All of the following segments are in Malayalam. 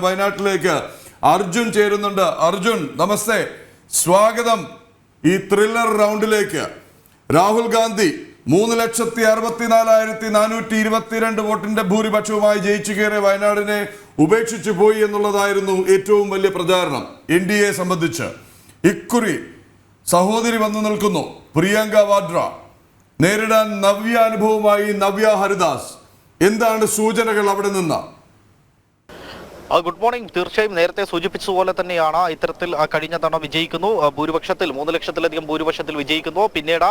വയനാട്ടിലേക്ക് അർജുൻ ചേരുന്നുണ്ട്. അർജുൻ നമസ്തേ. സ്വാഗതം ഈ ത്രില്ലർ റൗണ്ടിലേക്ക് രാഹുൽ ഗാന്ധി മൂന്ന് ലക്ഷത്തി അറുപത്തിനാലായിരത്തി നാനൂറ്റി ഇരുപത്തിരണ്ട് വോട്ടിന്റെ ഭൂരിപക്ഷവുമായി ജയിച്ചു കയറിയ വയനാടിനെ ഉപേക്ഷിച്ചു പോയി എന്നുള്ളതായിരുന്നു ഏറ്റവും വലിയ പ്രചാരണം എൻ ഡി എ സംബന്ധിച്ച്. ഇക്കുറി സഹോദരി വന്നു നിൽക്കുന്നു. പ്രിയങ്ക വാഡ്ര നേരിടാൻ നവ്യ അനുഭവമായി നവ്യ ഹരിദാസ്. എന്താണ് സൂചനകൾ അവിടെ നിന്ന്? ഗുഡ് മോർണിംഗ് തീർച്ചയായും നേരത്തെ സൂചിപ്പിച്ചതുപോലെ തന്നെയാണ് ഇത്തരത്തിൽ കഴിഞ്ഞ തവണ വിജയിക്കുന്നു. ഭൂരിപക്ഷത്തിൽ മൂന്ന് ലക്ഷത്തിലധികം ഭൂരിപക്ഷത്തിൽ വിജയിക്കുന്നു. പിന്നീട്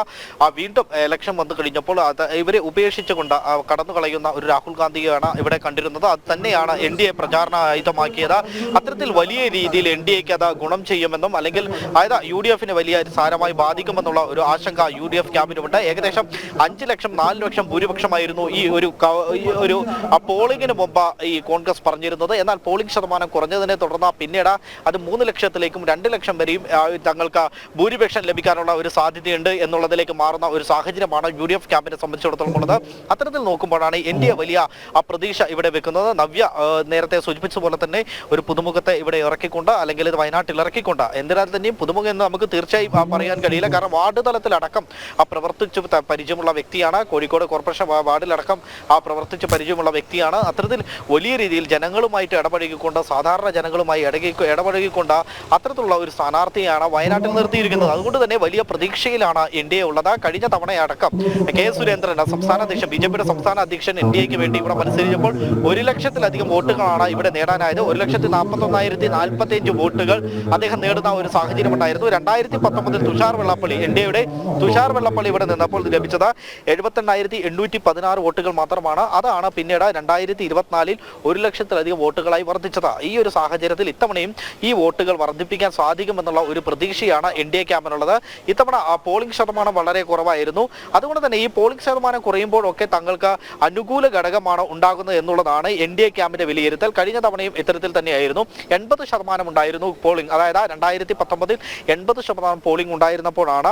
വീണ്ടും ഇലക്ഷൻ വന്നു കഴിഞ്ഞപ്പോൾ ഇവരെ ഉപേക്ഷിച്ചുകൊണ്ട് കടന്നു കളയുന്ന ഒരു രാഹുൽ ഗാന്ധിയാണ് ഇവിടെ കണ്ടിരുന്നത്. അത് തന്നെയാണ് എൻ ഡി എ പ്രചാരണ ആയുധമാക്കിയത് അത്തരത്തിൽ വലിയ രീതിയിൽ എൻ ഡി എക്ക് അത് ഗുണം ചെയ്യുമെന്നും അല്ലെങ്കിൽ അതായത് യു ഡി എഫിന് വലിയ സാരമായി ബാധിക്കുമെന്നുള്ള ഒരു ആശങ്ക യു ഡി എഫ് ക്യാമ്പിനുമുണ്ട്. ഏകദേശം അഞ്ച് ലക്ഷം നാല് ലക്ഷം ഭൂരിപക്ഷമായിരുന്നു ഈ ഒരു ഒരു പോളിംഗിന് മുമ്പ് ഈ കോൺഗ്രസ് പറഞ്ഞിരുന്നത്. എന്നാൽ പോളിംഗ് ശതമാനം കുറഞ്ഞതിനെ തുടർന്ന് പിന്നീട് അത് മൂന്ന് ലക്ഷത്തിലേക്കും രണ്ട് ലക്ഷം വരെയും തങ്ങൾക്ക് ഭൂരിപക്ഷം ലഭിക്കാനുള്ള ഒരു സാധ്യതയുണ്ട് എന്നുള്ളതിലേക്ക് മാറുന്ന ഒരു സാഹചര്യമാണ് യു ഡി എഫ് ക്യാമ്പിനെ സംബന്ധിച്ചിടത്തോളം ഉള്ളത്. അത്തരത്തിൽ നോക്കുമ്പോഴാണ് എൻ ഡി എ വലിയ പ്രതീക്ഷ ഇവിടെ വെക്കുന്നത്. നവ്യ നേരത്തെ സൂചിപ്പിച്ച പോലെ തന്നെ ഒരു പുതുമുഖത്തെ ഇവിടെ ഇറക്കിക്കൊണ്ട് അല്ലെങ്കിൽ ഇത് വയനാട്ടിൽ ഇറക്കിക്കൊണ്ട് എന്തിനാൽ തന്നെയും പുതുമുഖം എന്ന് നമുക്ക് തീർച്ചയായും പറയാൻ കഴിയില്ല. കാരണം വാർഡ് തലത്തിലടക്കം ആ പ്രവർത്തിച്ചു പരിചയമുള്ള വ്യക്തിയാണ്. കോഴിക്കോട് കോർപ്പറേഷൻ വാർഡിലടക്കം ആ പ്രവർത്തിച്ച് പരിചയമുള്ള വ്യക്തിയാണ്. അത്തരത്തിൽ വലിയ രീതിയിൽ ജനങ്ങളുമായിട്ട് ഇടപഴകിക്കൊണ്ട് സാധാരണ ജനങ്ങളുമായി ഇടകി ഇടപഴകിക്കൊണ്ട് അത്തരത്തിലുള്ള ഒരു സ്ഥാനാർത്ഥിയാണ് വയനാട്ടിൽ നിർത്തിയിരിക്കുന്നത്. അതുകൊണ്ട് തന്നെ വലിയ പ്രതീക്ഷയിലാണ് എൻ ഡി എ ഉള്ളത്. കഴിഞ്ഞ തവണയടക്കം കെ സുരേന്ദ്രൻ സംസ്ഥാന അധ്യക്ഷൻ ബി ജെ പിയുടെ സംസ്ഥാന അധ്യക്ഷൻ എൻ ഡി എക്ക് വേണ്ടി ഇവിടെ മത്സരിച്ചപ്പോൾ ഒരു ലക്ഷത്തിലധികം വോട്ടുകളാണ് ഇവിടെ നേടാനായത്. ഒരു ലക്ഷത്തി നാൽപ്പത്തൊന്നായിരത്തി നാൽപ്പത്തി അഞ്ച് വോട്ടുകൾ അദ്ദേഹം നേടുന്ന ഒരു സാഹചര്യം ഉണ്ടായിരുന്നു. രണ്ടായിരത്തി പത്തൊമ്പതിൽ തുഷാർ വെള്ളപ്പള്ളി എൻ ഡി എയുടെ തുഷാർ വെള്ളപ്പള്ളി ഇവിടെ നിന്നപ്പോൾ ലഭിച്ചത് എഴുപത്തെണ്ണായിരത്തി എണ്ണൂറ്റി പതിനാറ് വോട്ടുകൾ മാത്രമാണ്. അതാണ് പിന്നീട് രണ്ടായിരത്തി ഇരുപത്തിനാലിൽ ഒരു ലക്ഷത്തിലധികം വോട്ടുകളായി വർദ്ധിച്ചത്. ഈ ഒരു സാഹചര്യത്തിൽ ഇത്തവണയും ഈ വോട്ടുകൾ വർദ്ധിപ്പിക്കാൻ സാധിക്കുമെന്നുള്ള ഒരു പ്രതീക്ഷയാണ് എൻ ഡി എ ക്യാമ്പിനുള്ളത്. ഇത്തവണ പോളിംഗ് ശതമാനം വളരെ കുറവായിരുന്നു. അതുകൊണ്ട് തന്നെ ഈ പോളിംഗ് ശതമാനം കുറയുമ്പോഴൊക്കെ തങ്ങൾക്ക് അനുകൂല ഘടകമാണ് ഉണ്ടാകുന്നത് എന്നുള്ളതാണ് എൻ ഡി എ ക്യാമ്പിന്റെ വിലയിരുത്തൽ. കഴിഞ്ഞ തവണയും ഇത്തരത്തിൽ തന്നെയായിരുന്നു. എൺപത് ശതമാനം ഉണ്ടായിരുന്നു പോളിംഗ് അതായത് രണ്ടായിരത്തി പത്തൊമ്പതിൽ എൺപത് ശതമാനം പോളിംഗ് ഉണ്ടായിരുന്നപ്പോഴാണ്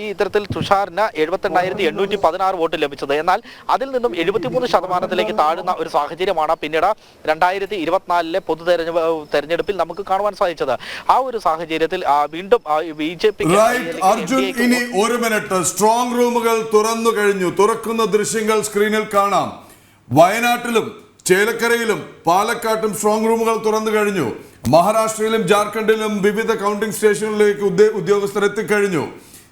ഈ ഇത്തരത്തിൽ തുഷാറിന് എഴുപത്തിരണ്ടായിരത്തി എണ്ണൂറ്റി പതിനാറ് വോട്ട് ലഭിച്ചത്. എന്നാൽ അതിൽ നിന്നും എഴുപത്തിമൂന്ന് ശതമാനത്തിലേക്ക് താഴുന്ന ഒരു സാഹചര്യമാണ് പിന്നീട് രണ്ടായിരത്തി ഇരുപത്തിനാലിലെ പൊതു തെരഞ്ഞെടുപ്പ് തെരഞ്ഞെടുപ്പിൽ നമുക്ക് കാണുവാൻ സാധിച്ചത്. ആ ഒരു സാഹചര്യത്തിൽ ആ, വീണ്ടും ബി ജെ പി അർജുൻ ഇനി ഒരു മിനിറ്റ്. സ്ട്രോങ് റൂമുകൾ തുറന്നു കഴിഞ്ഞു. തുറക്കുന്ന ദൃശ്യങ്ങൾ സ്ക്രീനിൽ കാണാം. വയനാട്ടിലും ചേലക്കരയിലും പാലക്കാട്ടും സ്ട്രോങ് റൂമുകൾ തുറന്നു കഴിഞ്ഞു. മഹാരാഷ്ട്രയിലും ജാർഖണ്ഡിലും വിവിധ കൗണ്ടിംഗ് സ്റ്റേഷനുകളിലേക്ക് ഉദ്യ- ഉദ്യോഗസ്ഥർ എത്തിക്കഴിഞ്ഞു.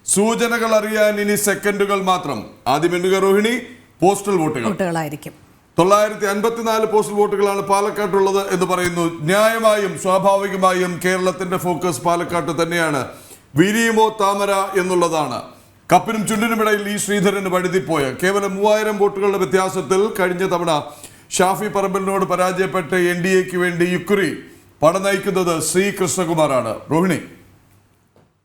സൂചനകൾ അറിയാൻ ഇനി സെക്കൻഡുകൾ മാത്രം. ആദ്യം രോഹിണി പോസ്റ്റൽ വോട്ടുകൾ. വോട്ടുകളായിരിക്കും. തൊള്ളായിരത്തി അൻപത്തിനാല് പോസ്റ്റൽ വോട്ടുകളാണ് പാലക്കാട്ടുള്ളത് എന്ന് പറയുന്നു. ന്യായമായും സ്വാഭാവികമായും കേരളത്തിന്റെ ഫോക്കസ് പാലക്കാട്ട് തന്നെയാണ്. വിരിയുമോ താമര എന്നുള്ളതാണ്. കപ്പിനും ചുണ്ടിനുമിടയിൽ ഈ ശ്രീധരന് വഴുതിപ്പോയ കേവലം മൂവായിരം വോട്ടുകളുടെ വ്യത്യാസത്തിൽ കഴിഞ്ഞ തവണ ഷാഫി പറമ്പലിനോട് പരാജയപ്പെട്ട എൻ ഡി എക്ക് വേണ്ടി ഇക്കുറി പട നയിക്കുന്നത് ശ്രീ കൃഷ്ണകുമാറാണ്. രോഹിണി.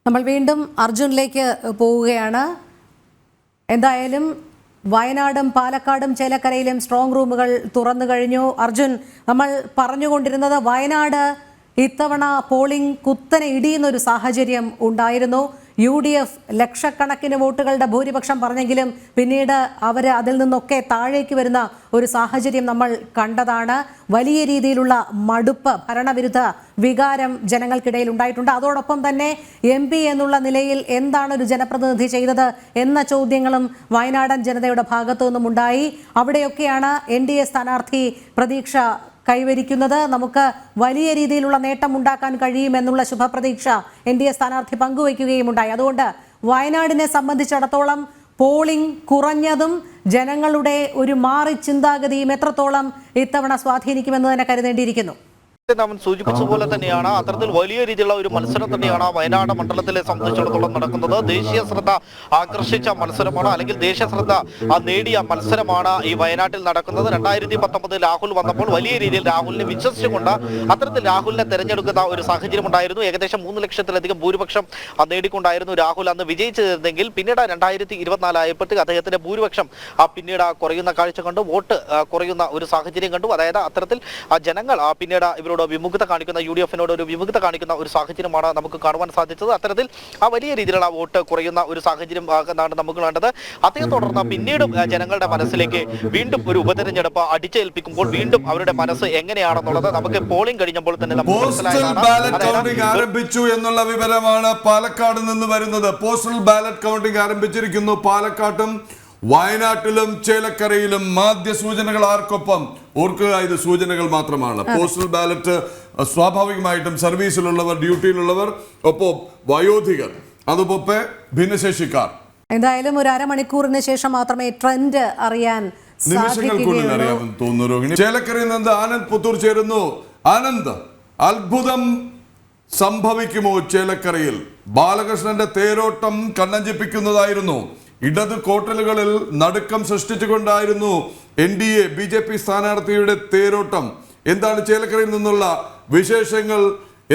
നമ്മൾ വീണ്ടും അർജുനിലേക്ക് പോവുകയാണ്. എന്തായാലും വയനാടും പാലക്കാടും ചേലക്കരയിലും സ്ട്രോങ് റൂമുകൾ തുറന്നു കഴിഞ്ഞു. അർജുൻ നമ്മൾ പറഞ്ഞുകൊണ്ടിരുന്നത് വയനാട് ഇത്തവണ പോളിംഗ് കുത്തനെ ഇടിയുന്ന ഒരു സാഹചര്യം ഉണ്ടായിരുന്നു. യു ഡി എഫ് ലക്ഷക്കണക്കിന് വോട്ടുകളുടെ ഭൂരിപക്ഷം പറഞ്ഞെങ്കിലും പിന്നീട് അവർ അതിൽ നിന്നൊക്കെ താഴേക്ക് വരുന്ന ഒരു സാഹചര്യം നമ്മൾ കണ്ടതാണ്. വലിയ രീതിയിലുള്ള മടുപ്പ് ഭരണവിരുദ്ധ വികാരം ജനങ്ങൾക്കിടയിൽ ഉണ്ടായിട്ടുണ്ട്. അതോടൊപ്പം തന്നെ എം പി എന്നുള്ള നിലയിൽ എന്താണ് ഒരു ജനപ്രതിനിധി ചെയ്തത് എന്ന ചോദ്യങ്ങളും വയനാടൻ ജനതയുടെ ഭാഗത്തു നിന്നും ഉണ്ടായി അവിടെയൊക്കെയാണ് എൻ ഡി എ സ്ഥാനാർത്ഥി പ്രതീക്ഷ കൈവരിക്കുന്നത് നമുക്ക് വലിയ രീതിയിലുള്ള നേട്ടം ഉണ്ടാക്കാൻ കഴിയുമെന്നുള്ള ശുഭപ്രതീക്ഷ എൻ ഡി എ സ്ഥാനാർത്ഥി പങ്കുവയ്ക്കുകയും ഉണ്ടായി അതുകൊണ്ട് വയനാടിനെ സംബന്ധിച്ചിടത്തോളം പോളിംഗ് കുറഞ്ഞതും ജനങ്ങളുടെ ഒരു മാറി ചിന്താഗതിയും എത്രത്തോളം ഇത്തവണ സ്വാധീനിക്കുമെന്ന് തന്നെ കരുതേണ്ടിയിരിക്കുന്നു. നാം സൂചിപ്പിച്ചതുപോലെ തന്നെയാണ്. അത്തരത്തിൽ വലിയ രീതിയിലുള്ള ഒരു മത്സരം തന്നെയാണ് വയനാട് മണ്ഡലത്തിലെ സംബന്ധിച്ചിടത്തോളം നടക്കുന്നത്. ദേശീയ ശ്രദ്ധ ആകർഷിച്ച മത്സരമാണ് അല്ലെങ്കിൽ ദേശീയ ശ്രദ്ധ നേടിയ മത്സരമാണ് ഈ വയനാട്ടിൽ നടക്കുന്നത്. രണ്ടായിരത്തി പത്തൊമ്പതിൽ രാഹുൽ വന്നപ്പോൾ വലിയ രീതിയിൽ രാഹുലിനെ വിശ്വസിച്ചുകൊണ്ട് അത്തരത്തിൽ രാഹുലിനെ തെരഞ്ഞെടുക്കുന്ന ഒരു സാഹചര്യം ഉണ്ടായിരുന്നു. ഏകദേശം മൂന്ന് ലക്ഷത്തിലധികം ഭൂരിപക്ഷം നേടിക്കൊണ്ടായിരുന്നു രാഹുൽ അന്ന് വിജയിച്ചിരുന്നെങ്കിൽ പിന്നീട് രണ്ടായിരത്തി ഇരുപത്തിനാലായപ്പോഴത്തേക്ക് അദ്ദേഹത്തിന്റെ ഭൂരിപക്ഷം പിന്നീട് കുറയുന്ന കാഴ്ച കണ്ടു. വോട്ട് കുറയുന്ന ഒരു സാഹചര്യം കണ്ടു. അതായത് അത്തരത്തിൽ ജനങ്ങൾ പിന്നീട് ഇവരോട് എഫിനോട് വിമുഖത കാണിക്കുന്ന യു ഡി എഫിനോട് ഒരു വിമുഖത കാണിക്കുന്ന ഒരു സാഹചര്യമാണ് നമുക്ക് കാണുവാൻ സാധിച്ചത്. അത്തരത്തിൽ ആ വലിയ രീതിയിലുള്ള വോട്ട് കുറയുന്ന ഒരു സാഹചര്യം എന്നാണ് നമുക്ക് കണ്ടത്. അതേ തുടർന്ന് പിന്നീടും ജനങ്ങളുടെ മനസ്സിലേക്ക് വീണ്ടും ഒരു ഉപതെരഞ്ഞെടുപ്പ് അടിച്ചേൽപ്പിക്കുമ്പോൾ വീണ്ടും അവരുടെ മനസ്സ് എങ്ങനെയാണെന്നുള്ളത് നമുക്ക് പോളിംഗ് കഴിഞ്ഞപ്പോൾ തന്നെ ആരംഭിച്ചു എന്നുള്ള വിവരമാണ് പാലക്കാട് നിന്ന് വരുന്നത്. പോസ്റ്റൽ ബാലറ്റ് കൗണ്ടിംഗ് ആരംഭിച്ചിരിക്കുന്നു. പാലക്കാട്ടും വയനാട്ടിലും ചേലക്കരയിലും മാധ്യ സൂചനകൾ ആർക്കൊപ്പം? ഓർക്കുക ഇത് സൂചനകൾ മാത്രമാണ്. പോസ്റ്റൽ ബാലറ്റ് സ്വാഭാവികമായിട്ടും സർവീസിലുള്ളവർ ഡ്യൂട്ടിയിലുള്ളവർ ഒപ്പം വയോധികർ. അതുപോലെ ഭിന്നശേഷിക്കാർ. എന്തായാലും ഒരു അരമണിക്കൂറിന് ശേഷം മാത്രമേ ട്രെൻഡ് അറിയാൻ നിമിഷങ്ങൾക്കുള്ളിൽ അറിയാമെന്ന് തോന്നുന്നു രോഹിണി. ചേലക്കരയിൽ നിന്ന് ആനന്ദ് പുത്തൂർ ചേരുന്നു. ആനന്ദ് അത്ഭുതം സംഭവിക്കുമോ ചേലക്കരയിൽ? ബാലകൃഷ്ണന്റെ തേരോട്ടം കണ്ണഞ്ചിപ്പിക്കുന്നതായിരുന്നു. ഇടത് കോട്ടലുകളിൽ നടുക്കം സൃഷ്ടിച്ചുകൊണ്ടായിരുന്നു N D A B J P സ്ഥാനാർത്ഥിയുടെ തേരോട്ടം. എന്താണ് ചേലക്കരയിൽ നിന്നുള്ള വിശേഷങ്ങൾ?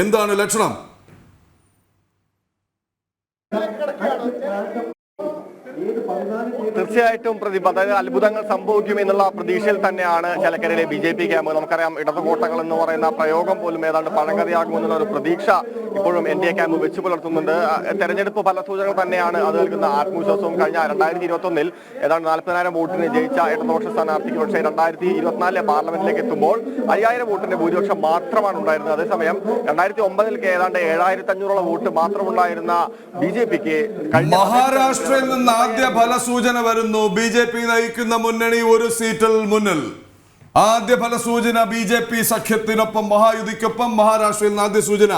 എന്താണ് ലക്ഷണം? തീർച്ചയായിട്ടും പ്രതിഭ അതായത് അത്ഭുതങ്ങൾ സംഭവിക്കുമെന്നുള്ള പ്രതീക്ഷയിൽ തന്നെയാണ് ചലക്കരയിലെ ബി ജെ പി ക്യാമ്പ് നമുക്കറിയാം ഇടതുകോട്ടകൾ എന്ന് പറയുന്ന പ്രയോഗം പോലും ഏതാണ്ട് പഴങ്കഥയാകുമെന്നുള്ള ഒരു പ്രതീക്ഷ ഇപ്പോഴും എൻ ഡി എ ക്യാമ്പ് വെച്ചു പുലർത്തുന്നുണ്ട്. തെരഞ്ഞെടുപ്പ് ഫല സൂചനകൾ തന്നെയാണ് അത് നൽകുന്ന ആത്മവിശ്വാസവും കഴിഞ്ഞ രണ്ടായിരത്തി ഇരുപത്തി ഒന്നിൽ ഏതാണ്ട് നാൽപ്പതിനായിരം വോട്ടിന് ജയിച്ച ഇടതുപക്ഷ സ്ഥാനാർത്ഥിക്ക് പക്ഷേ രണ്ടായിരത്തി ഇരുപത്തിനാലിലെ പാർലമെന്റിലേക്ക് എത്തുമ്പോൾ അയ്യായിരം വോട്ടിന്റെ ഭൂരിപക്ഷം മാത്രമാണ് ഉണ്ടായിരുന്നത്. അതേസമയം രണ്ടായിരത്തി ഒമ്പതിൽ ഏതാണ്ട് ഏഴായിരത്തി അഞ്ഞൂറോളം വോട്ട് മാത്രമുണ്ടായിരുന്ന ബി ജെ പിക്ക് മഹാരാഷ്ട്രയിൽ നിന്ന് ആദ്യ ഫലസൂചന വരുന്നു. ബി ജെ പി നയിക്കുന്ന മുന്നണി ഒരു സീറ്റിൽ മുന്നിൽ. ആദ്യ ഫലസൂചന ബി ജെ പി സഖ്യത്തിനൊപ്പം മഹായുതിക്കൊപ്പം മഹാരാഷ്ട്രയിൽ നിന്ന് ആദ്യ സൂചന.